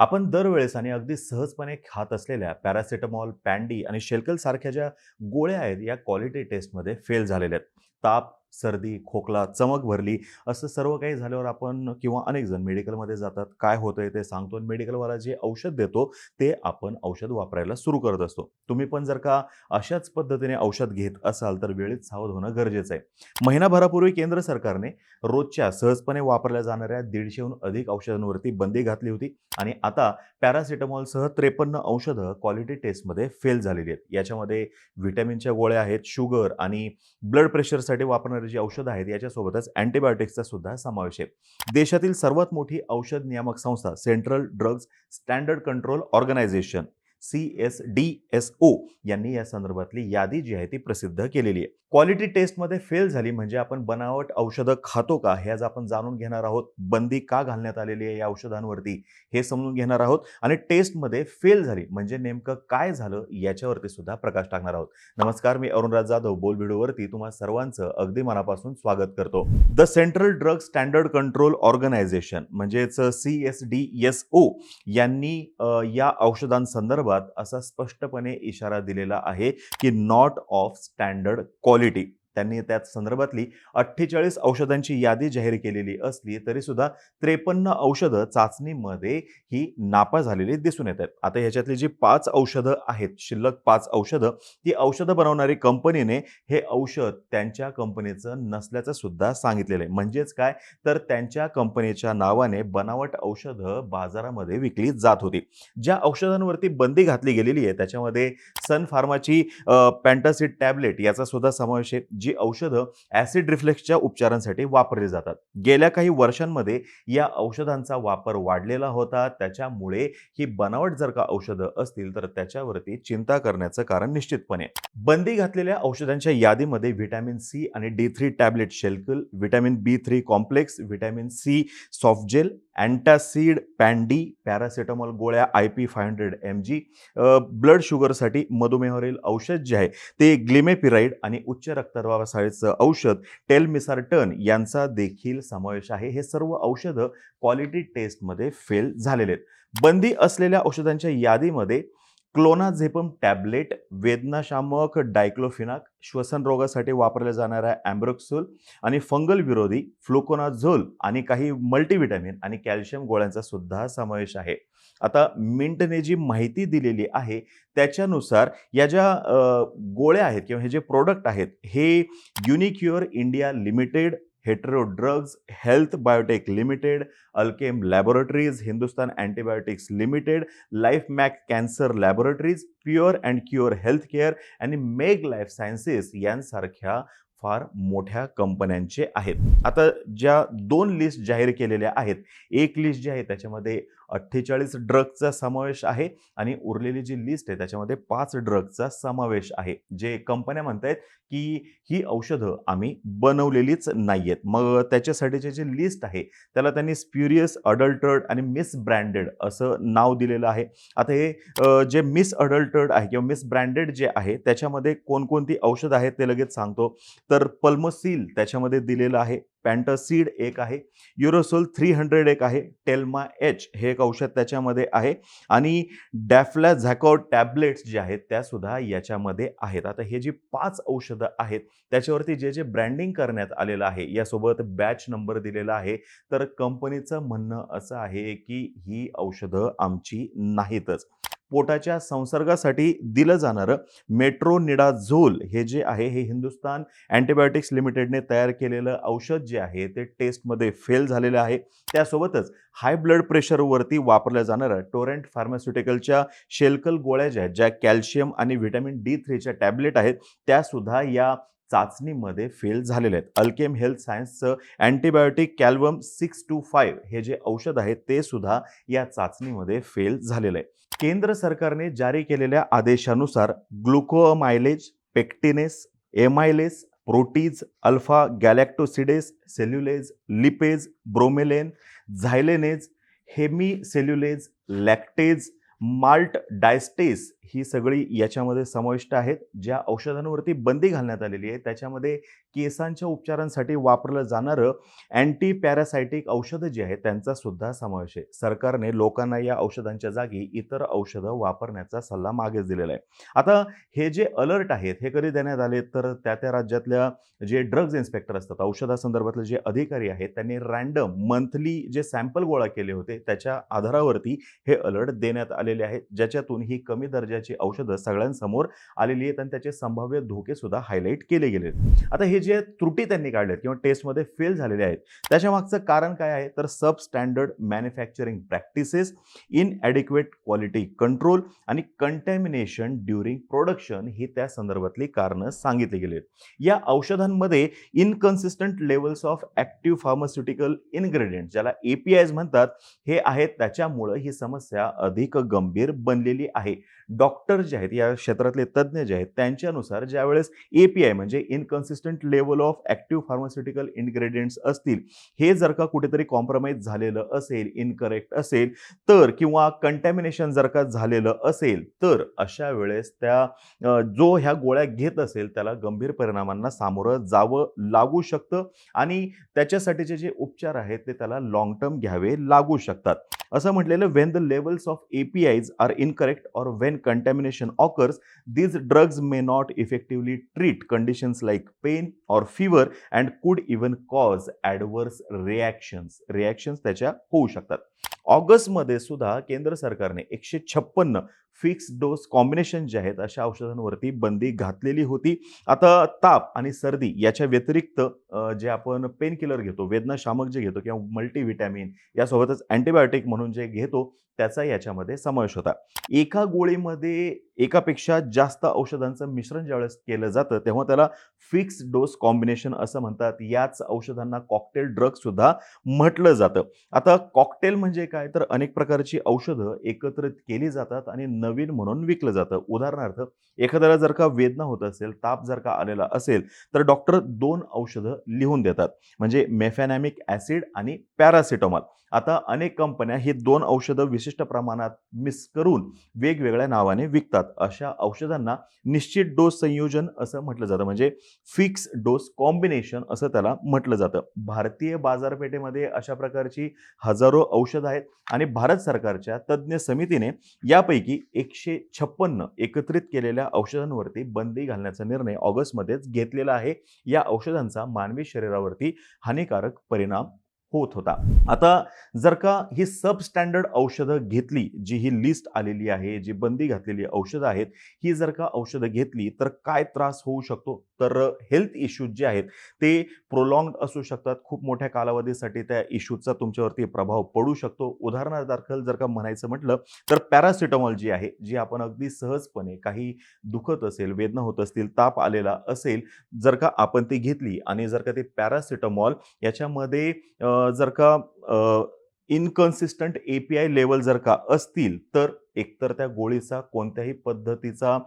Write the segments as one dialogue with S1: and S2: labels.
S1: आपण दरवेळेस आणि अगदी सहजपणे खात असलेल्या पॅरासिटामॉल, पॅन्डी आणि शेल्कल सारख्या ज्या गोळ्या आहेत, या क्वालिटी टेस्टमध्ये फेल झालेल्या आहेत. ताप, सर्दी, खोकला, चमक भरली असं सर्व काही झाल्यावर आपण किंवा अनेक जण मेडिकलमध्ये जातात. काय होतंय ते सांगतो आणि मेडिकलवाला जे औषध देतो, ते आपण औषध वापरायला सुरू करत असतो. तुम्ही पण जर का अशाच पद्धतीने औषध घेत असाल, तर वेळेत सावध होणं गरजेचं आहे. महिनाभरापूर्वी केंद्र सरकारने रोजच्या सहजपणे वापरल्या जाणाऱ्या 150हून अधिक औषधांवरती बंदी घातली होती आणि आता पॅरासिटामॉलसह 53 औषधं क्वालिटी टेस्टमध्ये फेल झालेली आहेत. याच्यामध्ये व्हिटॅमिनच्या गोळ्या आहेत, शुगर आणि ब्लड प्रेशरसाठी वापरणारी जी औषधं आहेत, याच्यासोबतच अँटीबायोटिक्सचा सुद्धा समावेश आहे. देशातील सर्वात मोठी औषध नियामक संस्था central drugs standard control organisation CSDSO यांनी या संदर्भातली यादी जी आहे ती प्रसिद्ध केलेली आहे. क्वालिटी टेस्टमध्ये फेल झाली म्हणजे आपण बनावट औषधं खातो का? हे आज आपण जाणून घेणार आहोत. बंदी का घालण्यात आलेली आहे या औषधांवरती हे समजून घेणार आहोत आणि टेस्टमध्ये फेल झाली म्हणजे नेमकं काय झालं याच्यावरती सुद्धा प्रकाश टाकणार आहोत. नमस्कार, मी अरुणराज जाधव बोल व्हिडिओवरती तुम्हा सर्वांचं अगदी मनापासून स्वागत करतो. The central drug standard control organisation म्हणजेच सी-एस-डी-एस-ओ यांनी या औषधांसंदर्भात असा स्पष्टपणे इशारा दिलेला आहे, की नॉट ऑफ स्टँडर्ड क्वालिटी. त्यांनी त्यात संदर्भातली 48 औषधांची यादी जाहीर केलेली असली तरी सुद्धा 53 औषधं चाचणीमध्ये ही नापा झालेली दिसून येत आहेत. आता ह्याच्यातली जी पाच औषधं आहेत, शिल्लक पाच औषधं, ती औषधं बनवणारी कंपनीने हे औषध त्यांच्या कंपनीचं नसल्याचं सुद्धा सांगितलेलं आहे. म्हणजेच काय तर त्यांच्या कंपनीच्या नावाने बनावट औषधं बाजारामध्ये विकली जात होती. ज्या औषधांवरती बंदी घातली गेलेली आहे त्याच्यामध्ये सन फार्माची पॅन्टासिड टॅबलेट याचा सुद्धा समावेश आहे. जी औषधं ॲसिड रिफ्लेक्सच्या उपचारांसाठी वापरली जातात. गेल्या काही वर्षांमध्ये या औषधांचा वापर वाढलेला होता. त्याच्यामुळे ही बनावट जर का औषधं असतील तर त्याच्यावरती चिंता करण्याचं कारण निश्चितपणे बंदी घातलेल्या औषधांच्या यादीमध्ये व्हिटॅमिन सी आणि D three tablet Shelcal, vitamin B three complex, vitamin C softgel, antacid, पॅन्डी, paracetamol गोळ्या IP five hundred M G blood शुगरसाठी मधुमेहावरील औषध जे आहे ते ग्लिमेपिराईड आणि उच्च रक्तदाबासाठीचं औषध टेलमिसार्टन यांचा देखील समावेश आहे. हे सर्व औषधं क्वालिटी टेस्टमध्ये फेल झालेले आहेत. बंदी असलेल्या औषधांच्या यादीमध्ये क्लोनाझेपम टॅबलेट, वेदनाशामक डायक्लोफिनाक, श्वसन रोगासाठी वापरल्या जाणाऱ्या अँब्रोक्सोल आणि फंगल विरोधी फ्लुकोनाझोल आणि काही मल्टीव्हिटॅमिन आणि कॅल्शियम गोळ्यांचा सुद्धा समावेश आहे. आता मिंटने जी माहिती दिलेली आहे त्याच्यानुसार या ज्या गोळ्या आहेत किंवा हे जे प्रोडक्ट आहेत हे Unicure India limited, Hetero drugs, health biotech limited, Alkem laboratories, Hindustan antibiotics limited, Lifemac cancer laboratories, pure and cure health care आणि मेग लाईफ सायन्सेस यांसारख्या फार मोठ्या कंपन्यांचे आहेत. आता ज्या दोन लिस्ट जाहीर केलेल्या आहेत, एक लिस्ट जी आहे त्याच्यामध्ये 48 ड्रग्जचा समावेश आहे आणि उरलेली जी लिस्ट आहे त्याच्यामध्ये पाच ड्रगचा समावेश आहे. जे कंपन्या म्हणत आहेत की ही औषधं आम्ही बनवलेलीच नाही आहेत मग त्याच्यासाठीचे जे लिस्ट आहे त्याला त्यांनी स्प्युरियस, अडल्टर्ड आणि मिसब्रँडेड असं नाव दिलेलं आहे. आता हे जे मिस अडल्टर्ड आहे किंवा मिसब्रँडेड जे आहे त्याच्यामध्ये कोणकोणती औषधं आहेत ते लगेच सांगतो. तर पल्मोसिल त्याच्यामध्ये दिलेलं आहे, पॅन्टसीड एक आहे, युरोसोल 300 एक आहे, टेल्मा एच हे एक औषध त्याच्यामध्ये आहे आणि डॅफ्लाझॅकॉड टॅबलेट्स जे आहेत त्यासुद्धा याच्यामध्ये आहेत. आता हे जी पाच औषधं आहेत त्याच्यावरती जे जे ब्रँडिंग करण्यात आलेलं आहे, यासोबत बॅच नंबर दिलेला आहे. तर कंपनीचं म्हणणं असं आहे, की ही औषधं आमची नाहीतच. पोटाच्या संसर्गासाठी दिलं जाणारं मेट्रोनिडाझोल हे जे आहे हे हिंदुस्तान अँटीबायोटिक्स लिमिटेडने तयार केलेलं औषध जे आहे ते टेस्टमध्ये फेल झालेलं आहे. त्यासोबतच हाय ब्लड प्रेशरवरती वापरल्या जाणारं टोरेंट फार्मास्युटिकलच्या शेल्कल गोळ्या ज्या ज्या कॅल्शियम आणि व्हिटॅमिन डी थ्रीच्या टॅबलेट आहेत, त्यासुद्धा या चाचणीमध्ये फेल झालेले आहेत. अल्केम हेल्थ सायन्सचं अँटीबायोटिक कॅल्वम 625 हे जे औषध आहे ते सुद्धा या चाचणीमध्ये फेल झालेलं आहे. केंद्र सरकारने जारी केलेल्या आदेशानुसार glucoamylase, pectinase, amylase, protease, alpha galactosidase, cellulase, lipase, bromelain, xylanase, hemicellulase lactase, malt diastase ही सगळी याच्यामध्ये समाविष्ट आहेत. ज्या औषधांवरती बंदी घालण्यात आलेली आहे त्याच्यामध्ये केसांच्या उपचारांसाठी वापरलं जाणारं अँटी पॅरासायटिक औषधं जी आहेत त्यांचा सुद्धा समावेश आहे. सरकारने लोकांना या औषधांच्या जागी इतर औषधं वापरण्याचा सल्ला मागेच दिलेला आहे. आता हे जे अलर्ट आहेत हे कधी देण्यात आले? तर त्या त्या राज्यातल्या जे ड्रग्ज इन्स्पेक्टर असतात औषधासंदर्भातले जे अधिकारी आहेत त्यांनी रँडम मंथली जे सॅम्पल गोळा केले होते त्याच्या आधारावरती हे अलर्ट देण्यात आलेले आहेत ज्याच्यातून ही कमी दर्जाची औषधं सगळ्यांसमोर आलेली आहेत आणि त्याचे संभाव्य धोके सुद्धा हायलाईट केले गेले आहेत. आता हे जे त्रुटी त्यांनी काढल्यात किंवा टेस्टमध्ये फेल झालेले आहेत त्याच्या मागचं कारण काय आहे? तर sub standard manufacturing practices inadequate quality control आणि कंटॅमिनेशन ड्युरिंग प्रोडक्शन ही त्या संदर्भातली कारणं सांगितली गेली आहेत. या औषधांमध्ये inconsistent levels of active pharmaceutical ingredient ज्याला ए पी आयज म्हणतात हे आहेत. त्याच्यामुळं ही समस्या अधिक गंभीर बनलेली आहे. डॉक्टर जे आहेत या क्षेत्रातले तज्ज्ञ जे आहेत त्यांच्यानुसार ज्यावेळेस ए पी आय म्हणजे inconsistent level of active pharmaceutical ingredients असतील. हे जर का कुठेतरी कॉम्प्रोमाइज झालेलं असेल इनकरेक्ट असेल तर किंवा कंटॅमिनेशन जर का झालेलं असेल तर अशा वेळेस त्या जो ह्या गोळ्या घेत असेल त्याला गंभीर परिणामांना सामोरं जावं लागू शकतं आणि त्याच्यासाठीचे जे उपचार आहेत ते त्याला लॉंग टर्म घ्यावे लागू शकतात. असं म्हटलेलं when the levels of APIs are incorrect or when contamination occurs these drugs may not effectively treat conditions like pain or fever and could even cause adverse reactions reactions त्याच्या होऊ शकतात. ऑगस्टमध्ये सुद्धा केंद्र सरकारने एकशे छप्पन्न फिक्स डोस कॉम्बिनेशन जे आहेत अशा औषधांवरती बंदी घातलेली होती. आता ताप आणि सर्दी याच्या व्यतिरिक्त जे आपण पेन किलर घेतो वेदनाशामक जे घेतो किंवा मल्टीव्हिटॅमिन यासोबतच अँटीबायोटिक म्हणून जे घेतो त्याचा याच्यामध्ये समावेश होता. एका गोळीमध्ये एकापेक्षा जास्त औषधांचं मिश्रण ज्यावेळेस केलं जातं तेव्हा त्याला फिक्स डोस कॉम्बिनेशन असं म्हणतात. याच औषधांना कॉकटेल ड्रग सुद्धा म्हटलं जातं. आता कॉकटेल म्हणजे काय? तर अनेक प्रकारची औषधं एकत्रित केली जातात आणि नवीन म्हणून विकलं जातं. उदाहरणार्थ एखाद्याला जर का वेदना होत असेल ताप जर का आलेला असेल तर डॉक्टर दोन औषधं लिहून देतात. म्हणजे मेफॅनॅमिक ॲसिड आणि पॅरासिटॉमॉल. आता अनेक कंपन्या ही दोन औषधं विशिष्ट प्रमाणात मिस करून वेगवेगळ्या नावाने विकतात. अशा औषधांना निश्चित डोस संयोजन असं म्हटलं जातं. म्हणजे फिक्स डोस कॉम्बिनेशन असं त्याला म्हटलं जातं. भारतीय बाजारपेठेमध्ये अशा प्रकारची हजारो औषधं आहेत आणि भारत सरकारच्या तज्ज्ञ समितीने यापैकी एकशे छप्पन्न एकत्रित केलेल्या औषधांवरती बंदी घालण्याचा निर्णय ऑगस्टमध्येच घेतलेला आहे. या औषधांचा मानवी शरीरावरती हानिकारक परिणाम होत होता. आता जर का ही सब स्टँडर्ड औषधं घेतली जी ही लिस्ट आलेली आहे जी बंदी घातलेली औषधं आहेत ही जर का औषधं घेतली तर काय त्रास होऊ शकतो? तर हेल्थ इश्यूज जे आहेत ते प्रोलॉंग असू शकतात. खूप मोठ्या कालावधीसाठी त्या इश्यूजचा तुमच्यावरती प्रभाव पडू शकतो. उदाहरणादाखल जर का म्हणायचं म्हटलं तर पॅरासिटामॉल जी आहे जी आपण अगदी सहजपणे काही दुखत असेल वेदना होत असतील ताप आलेला असेल जर का आपण ती घेतली आणि जर का ते पॅरासिटामॉल याच्यामध्ये जर का inconsistent A P I level जर का असतील तर एकतर त्या गोळीचा कोणत्याही पद्धतीचा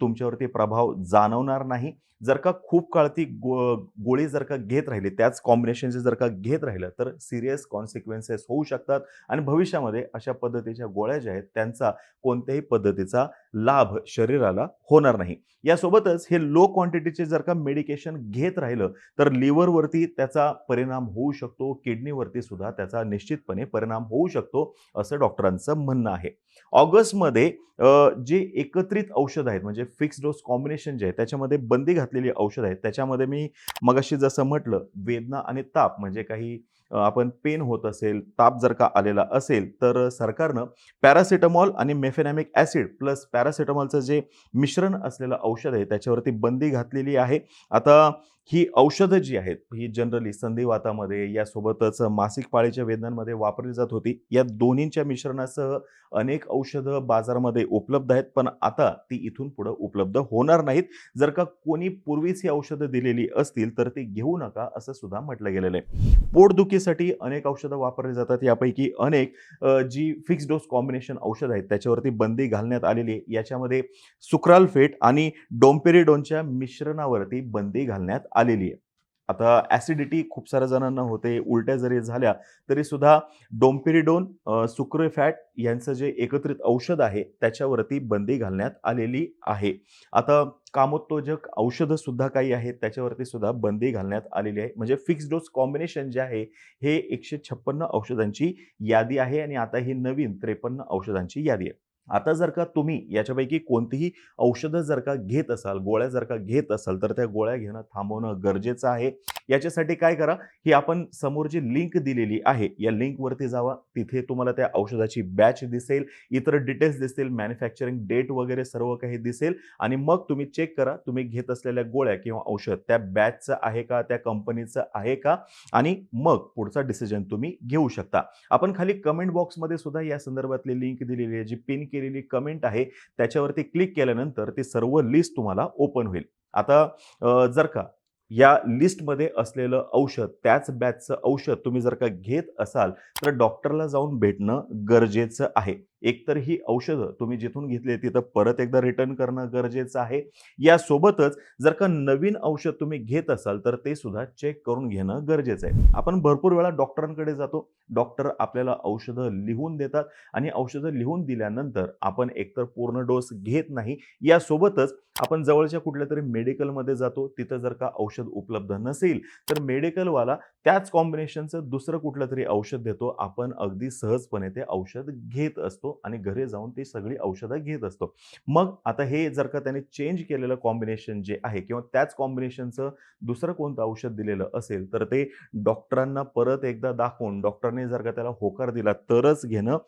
S1: तुमच्यावरती प्रभाव जाणवणार नाही. जर का खूप काळ ती गो गोळी जर का घेत राहिली त्याच कॉम्बिनेशनचे जर का घेत राहिलं तर सिरियस कॉन्सिक्वेन्सेस होऊ शकतात आणि भविष्यामध्ये अशा पद्धतीच्या गोळ्या ज्या आहेत त्यांचा कोणत्याही पद्धतीचा लाभ शरीराला होणार नाही. यासोबतच हे लो क्वांटिटीचे जर का मेडिकेशन घेत राहिलं तर लिव्हरवरती त्याचा परिणाम होऊ शकतो किडनीवरती सुद्धा त्याचा निश्चितपणे परिणाम होऊ शकतो असं डॉक्टरांचं म्हणणं आहे. ऑगस्टमध्ये जे एकत्रित औषध आहेत म्हणजे फिक्स डोस कॉम्बिनेशन जे आहे त्याच्यामध्ये बंदी घातलेली औषध आहेत. त्याच्यामध्ये मी मगाशी जसं म्हटलं वेदना आणि ताप म्हणजे काही आपण पेन होत असेल ताप जर का आलेला असेल तर सरकारनं पॅरासिटामॉल आणि मेफेनॅमिक ॲसिड प्लस पॅरासिटामॉलचं जे मिश्रण असलेलं औषध आहे त्याच्यावरती बंदी घातलेली आहे. आता ही औषधं जी आहेत ही जनरली संधिवातामध्ये यासोबतच मासिक पाळीच्या वेदनांमध्ये वापरली जात होती. या दोन्हींच्या मिश्रणासह अनेक औषधं बाजारामध्ये उपलब्ध आहेत पण आता ती इथून पुढं उपलब्ध होणार नाहीत. जर का कोणी पूर्वीच ही औषधं दिलेली असतील तर ती घेऊ नका असं सुद्धा म्हटलं गेलेलं आहे. पोटदुखीसाठी अनेक औषधं वापरली जातात. यापैकी अनेक जी फिक्स डोस कॉम्बिनेशन औषधं आहेत त्याच्यावरती बंदी घालण्यात आलेली आहे. याच्यामध्ये सुक्रालफेट आणि डोम्पेरिडोनच्या मिश्रणावरती बंदी घालण्यात आलेली आहे. आता ॲसिडिटी खूप साऱ्या जणांना होते उलट्या जरी झाल्या तरी सुद्धा डोम्पेरिडोन अ, सुक्रोफॅट यांचं जे एकत्रित औषध आहे त्याच्यावरती बंदी घालण्यात आलेली आहे. आता कामोत्तेजक औषधं सुद्धा काही आहेत त्याच्यावरती सुद्धा बंदी घालण्यात आलेली आहे. म्हणजे फिक्स डोस कॉम्बिनेशन जे आहे हे एकशे छप्पन्न औषधांची यादी आहे आणि आता ही नवीन त्रेपन्न औषधांची यादी आहे. आता जर का तुम्ही याच्यापैकी कोणतीही औषधं जर का घेत असाल गोळ्या जर का घेत असाल तर त्या गोळ्या घेणं थांबवणं गरजेचं आहे. याच्यासाठी काय करा ही आपण समोर जी लिंक दिलेली आहे या लिंकवरती जावा. तिथे तुम्हाला त्या औषधाची बॅच दिसेल इतर डिटेल्स दिसतील मॅन्युफॅक्चरिंग डेट वगैरे सर्व काही दिसेल. आणि मग तुम्ही चेक करा तुम्ही घेत असलेल्या गोळ्या किंवा औषध त्या बॅचचं आहे का त्या कंपनीचं आहे का? आणि मग पुढचा डिसिजन तुम्ही घेऊ शकता. आपण खाली कमेंट बॉक्समध्ये सुद्धा या संदर्भातली लिंक दिलेली आहे जी पिन केलेली कमेंट आहे त्याच्यावरती क्लिक केल्यानंतर ती सर्व लिस्ट तुम्हाला ओपन होईल. आता जर का या लिस्टमध्ये असलेलं औषध त्याच बॅचचं औषध तुम्ही जर का घेत असाल तर डॉक्टरला जाऊन भेटणं गरजेचं आहे. एकतर ही औषधं तुम्ही जिथून घेतली तिथं परत एकदा रिटर्न करणं गरजेचं आहे. यासोबतच जर का नवीन औषध तुम्ही घेत असाल तर ते सुद्धा चेक करून घेणं गरजेचं आहे. आपण भरपूर वेळा डॉक्टरांकडे जातो. डॉक्टर आपल्याला औषधं लिहून देतात आणि औषधं लिहून दिल्यानंतर आपण एकतर पूर्ण डोस घेत नाही. यासोबतच आपण जवळच्या कुठल्या तरी मेडिकलमध्ये जातो. तिथं जर का औषध उपलब्ध नसेल तर मेडिकलवाला त्याच कॉम्बिनेशनचं दुसरं कुठलं तरी औषध देतो. आपण अगदी सहजपणे ते औषध घेत असतो. आणि घरी जाऊन ती सगळी औषधं घेत असतो. मग आता हे जर का त्याने चेंज केलेलं कॉम्बिनेशन जे आहे किंवा त्याच कॉम्बिनेशनचं दुसरं कोणतं औषध दिलेलं असेल तर ते डॉक्टरांना परत एकदा दाखवून डॉक्टरने जर का त्याला होकार दिला तरच घेणं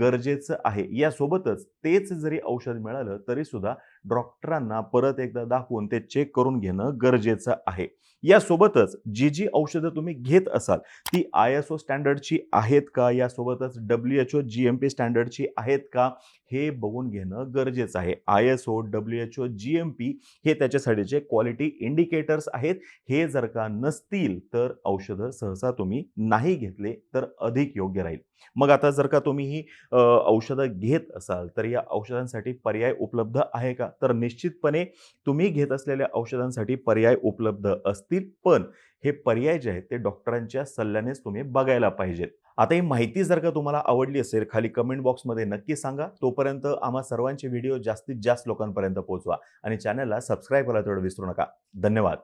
S1: गरजेचं आहे. यासोबतच तेच जरी औषध मिळालं तरी सुद्धा डॉक्टरांना परत एकदा दाखवून ते चेक करून घेणं गरजेचं आहे. यासोबतच जी जी औषधं तुम्ही घेत असाल ती आय एस ओ स्टँडर्डची आहेत का? यासोबतच W H O G M P स्टँडर्डची आहेत का? हे बघून घेणं गरजेचं आहे. I S O W H O G M P हे त्याच्यासाठीचे क्वालिटी इंडिकेटर्स आहेत हे जर का नसतील तर औषधं सहसा तुम्ही नाही घेतले तर अधिक योग्य राहील. मग आता जर का तुम्ही ही औषधं घेत असाल तर या औषधांसाठी पर्याय उपलब्ध आहे का? तर निश्चितपणे तुम्ही घेत असलेल्या औषधांसाठी पर्याय उपलब्ध असतील पण हे पर्याय जे आहेत ते डॉक्टरांच्या सल्ल्यानेच तुम्ही बघायला पाहिजेत. आता ही माहिती जर का तुम्हाला आवडली असेल खाली कमेंट बॉक्समध्ये नक्की सांगा. तोपर्यंत आम्हा सर्वांचे व्हिडिओ जास्तीत जास्त लोकांपर्यंत पोहोचवा आणि चॅनलला सबस्क्राईब करायला तेवढं विसरू नका. धन्यवाद.